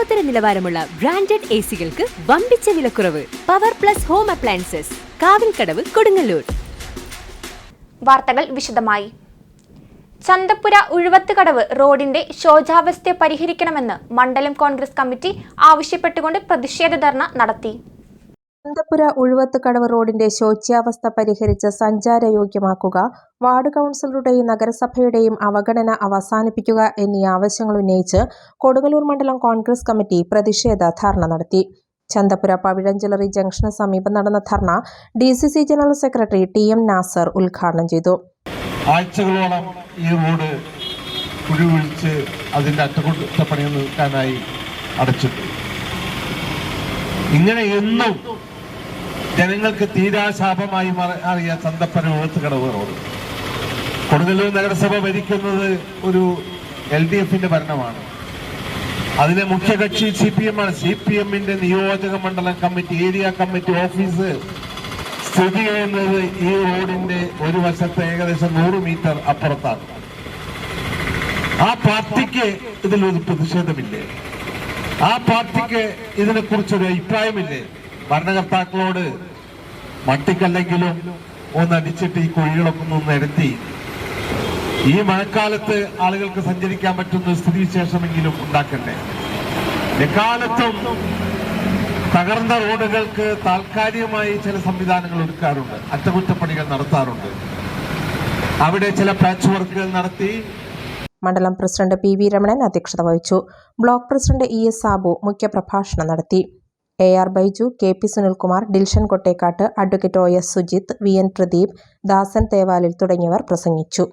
ലോകോത്തര നിലവാരമുള്ള branded A സികൾക്ക് വമ്പിച്ച വിലക്കുറവ്. Power plus home appliances Kavilkkadavu Kodungallur. വാർത്തകൾ വിശദമായി. ചന്തപ്പുര ഉഴുവത്തുകടവ് റോഡിന്റെ ശോചാവസ്ഥ പരിഹരിക്കണമെന്ന് മണ്ഡലം കോൺഗ്രസ് കമ്മിറ്റി ആവശ്യപ്പെട്ടുകൊണ്ട് പ്രതിഷേധ ധർണ നടത്തി. അന്തപുര ഉഴുവത്തുകടവ് റോഡിന്റെ ശോച്യാവസ്ഥ പരിഹരിച്ച് സഞ്ചാരയോഗ്യമാക്കുക വാർഡ് കൗൺസിലറുടെയും നഗരസഭയുടെയും അവഗണന അവസാനിപ്പിക്കുക എന്നീ ആവശ്യങ്ങൾ ഉന്നയിച്ച് കൊടുങ്ങല്ലൂർ മണ്ഡലം കോൺഗ്രസ് കമ്മിറ്റി പ്രതിഷേധ ധർണ നടത്തി. ചന്തപുര പവിഴഞ്ചിലറി ജംഗ്ഷന് സമീപം നടന്ന ധർണ D C C general secretary T M Nasar ഉദ്ഘാടനം ചെയ്തു. ആഴ്ചകളോളം ഈ റോഡ് കുഴിവൊഴിച്ച് അതിന്റെ അറ്റകുറ്റപ്പണി നിൽക്കാനായി അടച്ചിട്ടു ഇങ്ങനെ എന്നും ജനങ്ങൾക്ക് തീരാശാപമായി മാറിയ ചന്തപ്പന എഴുത്തുകടവ് റോഡ് കൊടുങ്ങല്ലൂർ നഗരസഭ ഭരിക്കുന്നത് ഒരു എൽ ഡി എഫിന്റെ ഭരണമാണ്. അതിലെ മുഖ്യകക്ഷി സി പി എം ആണ്. സി പി എമ്മിന്റെ നിയോജക മണ്ഡലം കമ്മിറ്റി ഏരിയ കമ്മിറ്റി ഓഫീസ് സ്ഥിതി ചെയ്യുന്നത് ഈ റോഡിന്റെ ഒരു വശത്ത് ഏകദേശം നൂറ് മീറ്റർ അപ്പുറത്താണ്. ആ പാർട്ടിക്ക് ഇതിലൊരു പ്രതിഷേധമില്ലേ? ആ പാർട്ടിക്ക് ഇതിനെക്കുറിച്ചൊരു അഭിപ്രായമില്ലേ? ഭരണകർത്താക്കളോട് മട്ടിക്കല്ലെങ്കിലും ഒന്നടിച്ചിട്ട് ഈ കുഴികളൊക്കെ ഒന്ന് നിരത്തി. ഈ മഴക്കാലത്ത് ആളുകൾക്ക് സഞ്ചരിക്കാൻ പറ്റുന്ന സ്ഥിതിവിശേഷമെങ്കിലും ഉണ്ടാക്കണ്ടേ? എക്കാലത്തും തകർന്ന റോഡുകൾക്ക് താൽക്കാലികമായി ചില സംവിധാനങ്ങൾ ഒരുക്കാറുണ്ട്. അറ്റകുറ്റപ്പണികൾ നടത്താറുണ്ട്. അവിടെ ചില പാച്ച് വർക്കുകൾ നടത്തി. മണ്ഡലം പ്രസിഡന്റ് പി വി രമണൻ അധ്യക്ഷത വഹിച്ചു. Block president E S Sabu മുഖ്യപ്രഭാഷണം നടത്തി. A R Baiju K P Sunilkumar Dilshan Kottekkatt advocate O S Sujith V N Pradeep Dasan Thevalil തുടങ്ങിയവർ പ്രസംഗിച്ചു.